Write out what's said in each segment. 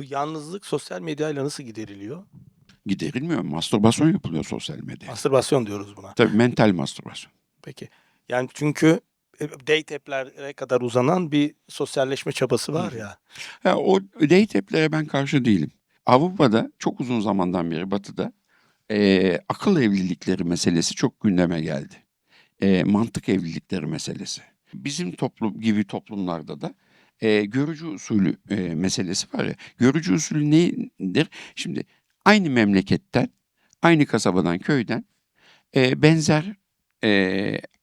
Bu yalnızlık sosyal medyayla nasıl gideriliyor? Giderilmiyor. Mastürbasyon yapılıyor sosyal medyada. Mastürbasyon diyoruz buna. Tabii mental mastürbasyon. Peki. Yani çünkü e, date app'lere kadar uzanan bir sosyalleşme çabası var ya. Ha, o date app'lere ben karşı değilim. Avrupa'da çok uzun zamandan beri batıda eee, akıl evlilikleri meselesi çok gündeme geldi. Eee, mantık evlilikleri meselesi. Bizim toplum gibi toplumlarda da eee, görücü usulü eee, meselesi var ya. Görücü usulü nedir? Şimdi aynı memleketten, aynı kasabadan, köyden eee, benzer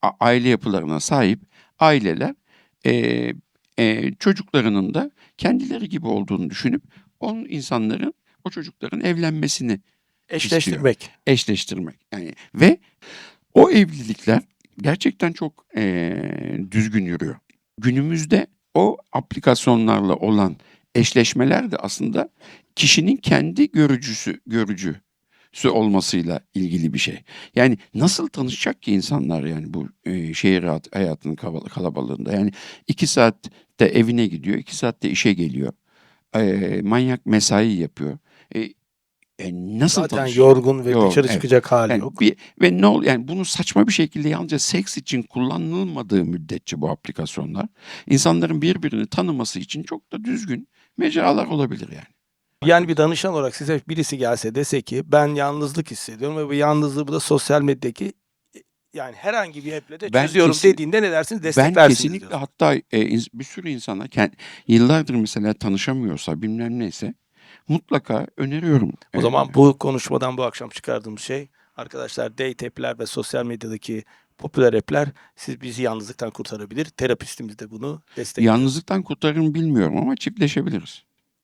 a- aile yapılarına sahip aileler eee, eee, çocuklarının da kendileri gibi olduğunu düşünüp onun insanların o çocukların evlenmesini Eşleştirmek. eşleştirmek. Yani ve o evlilikler gerçekten çok eee, düzgün yürüyor. Günümüzde o aplikasyonlarla olan eşleşmeler de aslında kişinin kendi görücüsü görücüsü olmasıyla ilgili bir şey. Yani nasıl tanışacak ki insanlar yani bu eee, şehir hayat- hayatının kalabalığında? Yani iki saatte evine gidiyor, iki saatte işe geliyor. Eee, manyak mesai yapıyor. E, e, nasıl Zaten tanışacak? yorgun ve Yok, dışarı evet. çıkacak hali Yani yok. bir, ve ne ol yani bunu saçma bir şekilde yalnızca seks için kullanılmadığı müddetçe bu aplikasyonlar insanların birbirini tanıması için çok da düzgün mecralar olabilir yani. Yani bir danışan olarak size birisi gelse dese ki ben yalnızlık hissediyorum ve bu yalnızlığı bu da sosyal medyadaki yani herhangi bir app'le de Ben çözüyorum kesin- dediğinde ne dersiniz? Ben Desteklersiniz kesinlikle diyorsun. hatta e, bir sürü insana kend- yıllardır mesela tanışamıyorsa bilmem neyse mutlaka öneriyorum. O E, zaman bu konuşmadan bu akşam çıkardığımız şey arkadaşlar date app'ler ve sosyal medyadaki popüler app'ler siz bizi yalnızlıktan kurtarabilir. Terapistimiz de bunu destekliyor. yalnızlıktan kurtarırım bilmiyorum ama çiftleşebiliriz.